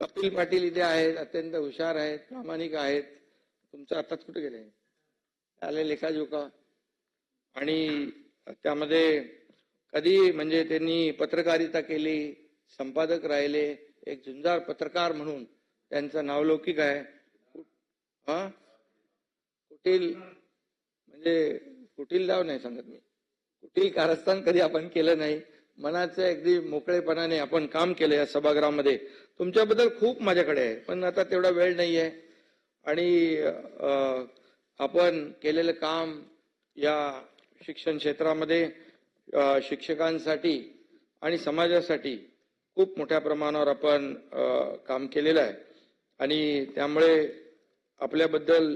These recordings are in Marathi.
कपिल पाटील इथे आहेत अत्यंत हुशार आहेत प्रामाणिक आहेत. तुमचं आताच कुठे गेले? आले लेखाजोखा आणि त्यामध्ये कधी म्हणजे त्यांनी पत्रकारिता केली संपादक राहिले एक झुंजार पत्रकार म्हणून त्यांचं नावलौकिक आहे. हा? कुटील म्हणजे कुटील नाव नाही सांगत मी. कुटील कारस्थान कधी आपण केलं नाही. मनाचं अगदी मोकळेपणाने आपण काम केलं या सभागृहामध्ये. तुमच्याबद्दल खूप माझ्याकडे आहे पण आता तेवढा वेळ नाही आहे आणि आपण केलेलं काम या शिक्षण क्षेत्रामध्ये शिक्षकांसाठी आणि समाजासाठी खूप मोठ्या प्रमाणावर आपण काम केलेलं आहे. आणि त्यामुळे आपल्याबद्दल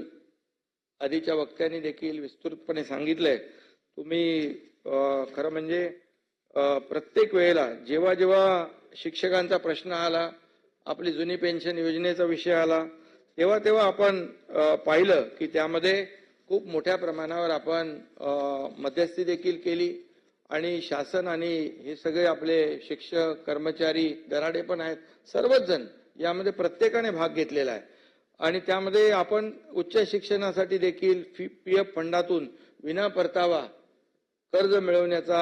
आधीच्या वक्त्यांनी देखील विस्तृतपणे सांगितलंय. तुम्ही खरं म्हणजे प्रत्येक वेळेला जेव्हा जेव्हा शिक्षकांचा प्रश्न आला आपली जुनी पेन्शन योजनेचा विषय आला तेव्हा तेव्हा आपण पाहिलं की त्यामध्ये खूप मोठ्या प्रमाणावर आपण मध्यस्थी देखील केली आणि शासन आणि हे सगळे आपले शिक्षक कर्मचारी दराडे पण आहेत सर्वच जण यामध्ये प्रत्येकाने भाग घेतलेला आहे. आणि त्यामध्ये आपण उच्च शिक्षणासाठी देखील फी पी एफ फंडातून विना परतावा कर्ज मिळवण्याचा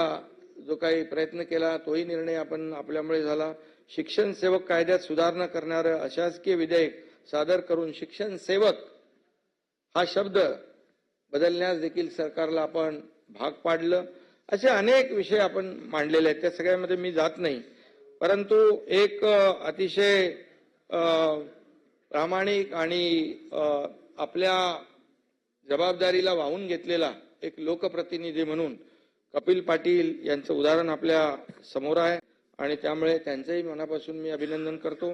जो काही प्रयत्न केला तोही निर्णय आपण आपल्यामुळे झाला. शिक्षण सेवक कायद्यात सुधारणा करणारं अशासकीय विधेयक सादर करून शिक्षण सेवक हा शब्द बदलण्यास देखील सरकारला आपण भाग पाडलं. असे अनेक विषय आपण मांडलेले आहेत. त्या सगळ्यामध्ये मी जात नाही. परंतु एक अतिशय प्रामाणिक आणि आपल्या जबाबदारीला वाहून घेतलेला एक लोकप्रतिनिधी म्हणून कपिल पाटील यांचं उदाहरण आपल्यासमोर आहे आणि त्यामुळे त्यांचंही मनापासून मी अभिनंदन करतो.